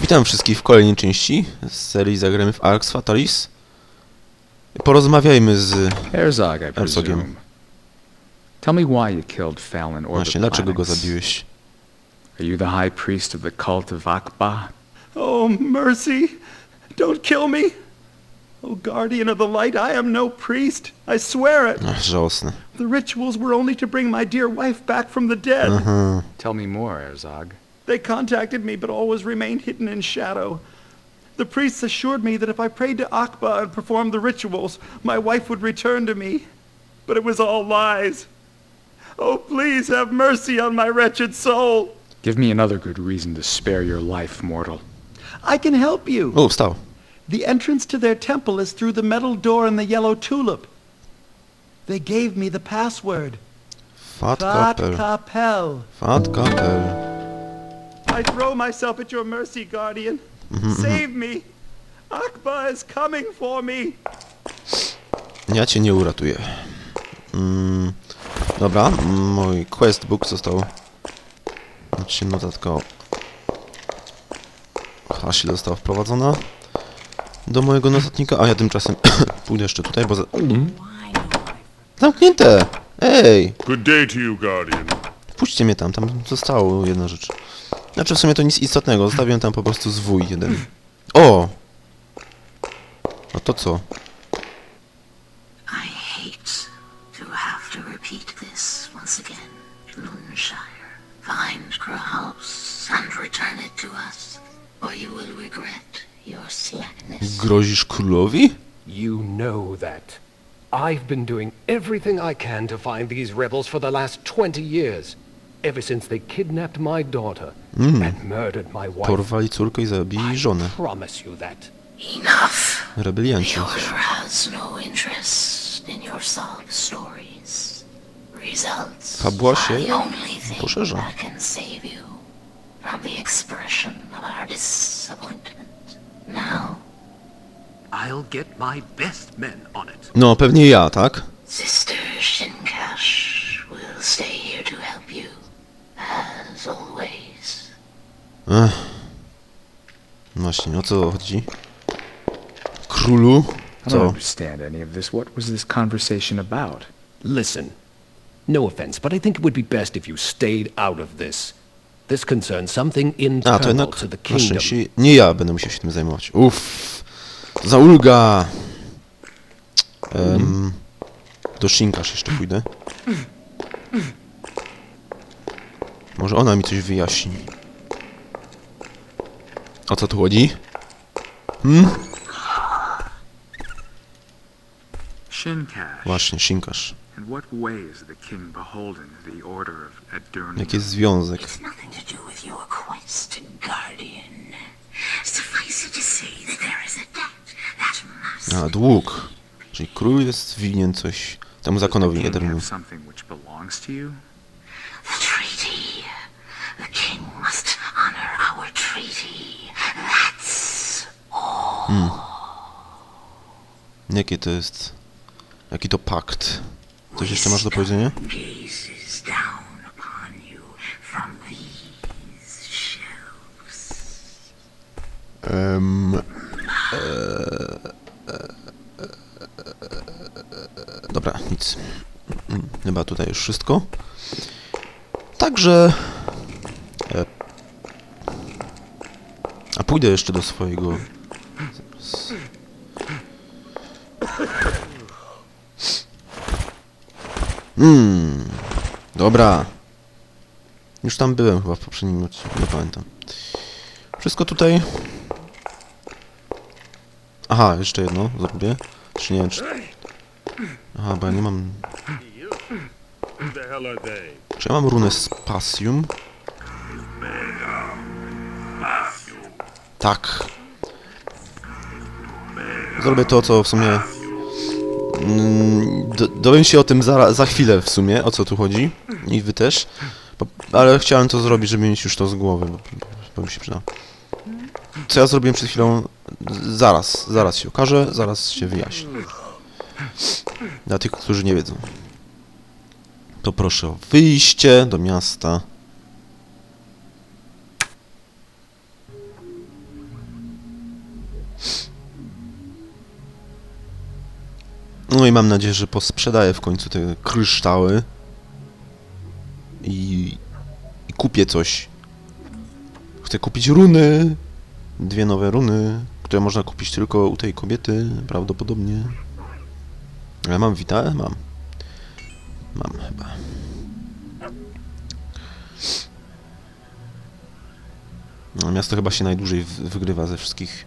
Witam wszystkich w kolejnej części z serii Zagramy w Arx Fatalis. Porozmawiajmy z... Herzog, I Herzogiem. presume. Tell me why you killed Fallon or Właśnie, the dlaczego go planets. zabiłeś? Are you the high priest of the cult of Akba? Oh, mercy! Don't kill me! Oh, guardian of the light, I am no priest. I swear it. Ach, żałosne. The rituals were only to bring my dear wife back from the dead. Aha. Tell me more, Herzog. They contacted me, but always remained hidden in shadow. The priests assured me that if I prayed to Akba and performed the rituals, my wife would return to me. But it was all lies. Oh, please have mercy on my wretched soul. Give me another good reason to spare your life, mortal. I can help you. Oh, wstał. The entrance to their temple is through the metal door in the yellow tulip. They gave me the password. Fat Fat Kapel. Kapel. Fat Kapel. I throw myself at your mercy, Guardian. Save me. Akba is coming for me. Ja cię nie uratuję. Mm, dobra, mój questbook został... Znaczy notatka o... Hashi została wprowadzona do mojego notatnika, a ja tymczasem pójdę jeszcze tutaj, bo... Za... Zamknięte! Ej! Good day to you, Guardian. Puśćcie mnie tam, tam zostało jedna rzecz. Znaczy w sumie to nic istotnego, zostawiłem tam po prostu zwój jeden. O! A to co? I hate to have to repeat this once again. Lunshire, find Kraus and return it to us, or you will regret your slackness. Grozisz królowi? You know that. I've been doing everything I can to find these rebels for the last 20 years. Ever since they kidnapped my daughter and murdered my wife. Porwali córkę i zabili żonę. Promise you that. Enough. Rebelianci. Has no interest in your sob stories. Results Fabuła are się the only thing poszerza. that can save you from the expression of our disappointment. Now, I'll get my best men on it. No, pewnie ja, tak? Sister Shinkash will stay here to help you, as always. Ech. Właśnie, o co chodzi? Królu? I don't Co? understand any of this. What was this conversation about? Listen. No offense, but I think it would be best if you stayed out of this. This concerns something A, internal to jednak to the na kingdom. szczęście nie ja będę musiał się tym zajmować. Uff, za ulga! Em, do Shinkasz jeszcze pójdę. Może ona mi coś wyjaśni. O co tu chodzi? Shinkash. Właśnie, Adurni? Jaki jest związek? A dług. Czyli król jest winien coś temu zakonowi? The treaty. The king must honor our treaty. That's Jakie to jest... Jaki to pakt? Coś jeszcze masz do powiedzenia? Em, e, Dobra, nic. Mm, Chyba tutaj już wszystko. Także... A pójdę jeszcze do swojego... Hmm. Dobra. Już tam byłem chyba w poprzednim odcinku, nie pamiętam. Wszystko tutaj. Aha, jeszcze jedno zrobię. Czy nie czy... Aha, bo ja nie mam... Czy ja mam runę Spasium? Tak. Zrobię to, co w sumie... Mm, do- Dowiem się o tym za, za chwilę w sumie, o co tu chodzi. I wy też. Ale chciałem to zrobić, żeby mieć już to z głowy, bo, się przyda. Co ja zrobiłem przed chwilą, zaraz, zaraz się okaże, zaraz się wyjaśni. Dla tych, którzy nie wiedzą. To proszę o wyjście do miasta. No i mam nadzieję, że posprzedaję w końcu te kryształy i, i kupię coś. Chcę kupić runy. Dwie nowe runy, które można kupić tylko u tej kobiety, prawdopodobnie. Ale mam witałe? Mam. Mam chyba. No, miasto chyba się najdłużej wygrywa ze wszystkich.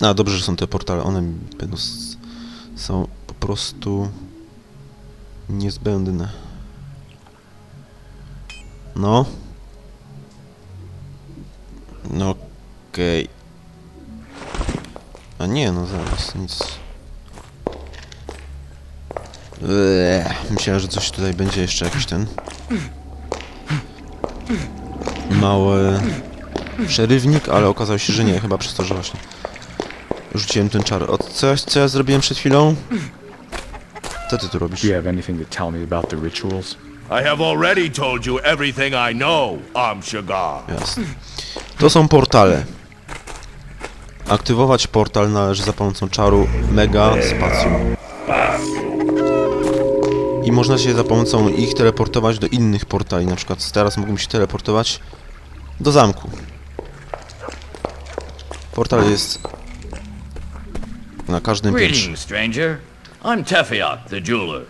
A, dobrze, że są te portale. One będą są po prostu niezbędne. No. No okej. A nie, no zaraz, nic. Eee, myślałem, że coś tutaj będzie jeszcze jakiś ten... Mały... Przerywnik, ale okazało się, że nie, chyba przez to, że właśnie... Rzuciłem ten czar. O, co, ja- co ja zrobiłem przed chwilą? Co ty tu robisz? Do you have anything to tell me about the rituals? I have already told you everything I know, Amshagar. Jasne. To są portale. Aktywować portal należy za pomocą czaru Mega Spacjum. I można się za pomocą ich teleportować do innych portali. Na przykład teraz mógłbym się teleportować do zamku. Portal jest na każdym piętrze. Greetings, stranger. I'm Tefiok, the jeweler.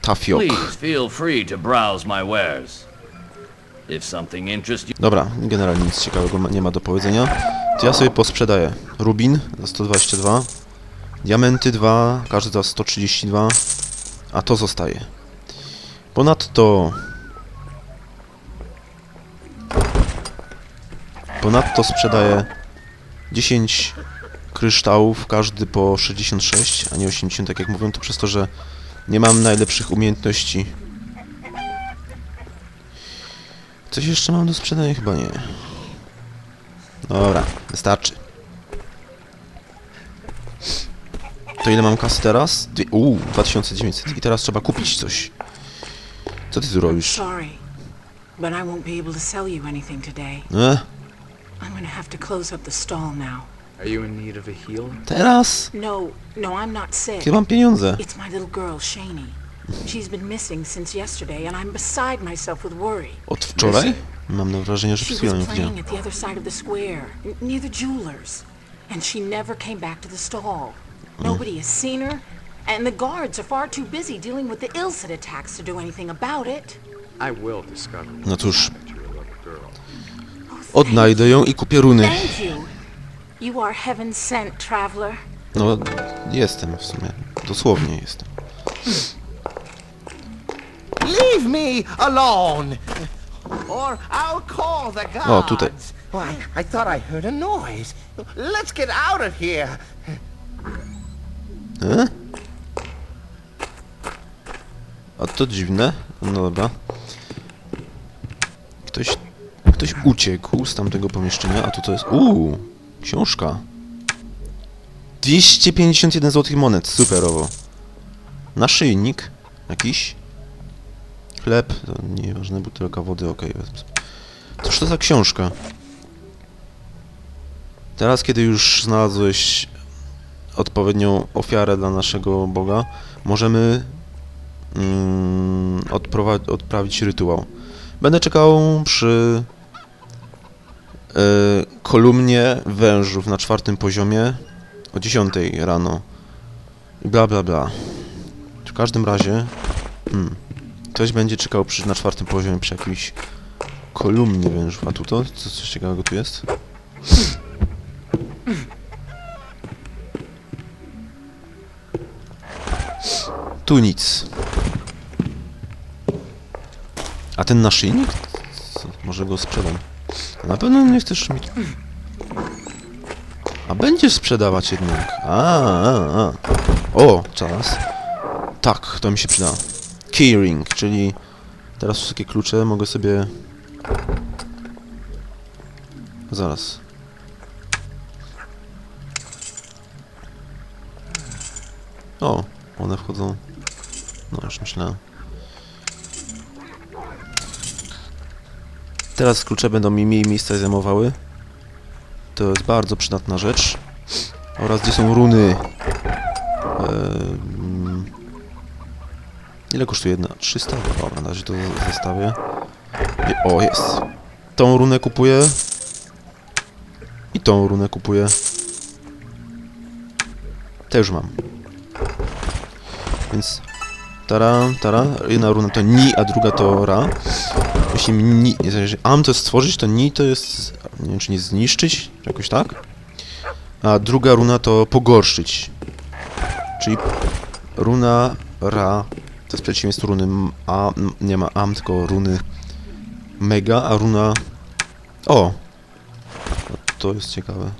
Tafiok. Please feel free to browse my wares. If something interests you, Dobra, generalnie nic ciekawego ma- nie ma do powiedzenia. To ja sobie posprzedaję. Rubin za 122. Diamenty 2, każdy za 132. A to zostaje. Ponadto... Ponadto sprzedaję 10 kryształów, każdy po 66, a nie 80, tak jak mówiłem, to przez to, że nie mam najlepszych umiejętności. Coś jeszcze mam do sprzedania? Chyba nie. Dobra, wystarczy. To ile mam kasy teraz? Uuu, 2900. I teraz trzeba kupić coś. Co ty tu robisz? But I won't be able to sell you anything today. E? I'm gonna have to close up the stall now. Are you in need of a heal? Teraz? No, no, I'm not sick. Kiedy mam pieniądze? It's my little girl, Shani. She's been missing since yesterday, and I'm beside myself with worry. Od wczoraj? Mam wrażenie, że She przed chwilą was ją widziałem. playing at the other side of the square, n- near the jewelers, and she never came back to the stall. Nobody has seen her, and the guards are far too busy dealing with the Illicit attacks to do anything about it. I will discover. No cóż, little girl. Oh, odnajdę ją i kupię runy. Thank you. You are heaven sent, traveler. No, jestem w sumie. Dosłownie jestem. Leave me alone, or I'll call the guards. O, tutaj. Why, I thought I heard a noise. Let's get out of here. E? A to dziwne. No dobra. Ktoś, ktoś uciekł z tamtego pomieszczenia, a tu to jest... Uuu, książka. 251 złotych monet, superowo. Naszyjnik jakiś. Chleb, to nieważne, butelka wody, okej. sobie. Cóż to za książka? Teraz, kiedy już znalazłeś odpowiednią ofiarę dla naszego Boga, możemy mm, odprawić rytuał. Będę czekał przy kolumnie wężów na czwartym poziomie o 10 rano. I bla bla bla. W każdym razie hmm, ktoś będzie czekał przy, na czwartym poziomie przy jakiejś kolumnie wężów. A tu to? Co, coś ciekawego tu jest? Tu nic. A ten naszyjnik? Może go sprzedam. Na pewno nie chcesz mi... A będziesz sprzedawać jednak. A, a, a. O, czas. Tak, to mi się przyda. Keyring, czyli teraz wszystkie klucze mogę sobie... Zaraz. O, one wchodzą. No, już myślałem. Teraz klucze będą mi mniej miejsca zajmowały. To jest bardzo przydatna rzecz. Oraz gdzie są runy. Ehm, ile kosztuje jedna? 300? Dobra, na razie to zostawię. O, jest. Tą runę kupuję. I tą runę kupuję. Te już mam. Więc... Tara, tara. Jedna runa to ni, a druga to ra. Jeśli ni, jeżeli am to jest stworzyć, to ni to jest, nie wiem czy nie zniszczyć, czy jakoś tak. A druga runa to pogorszyć. Czyli runa ra to jest przeciwieństwo runy a, nie ma am, tylko runy mega, a runa... O! To jest ciekawe.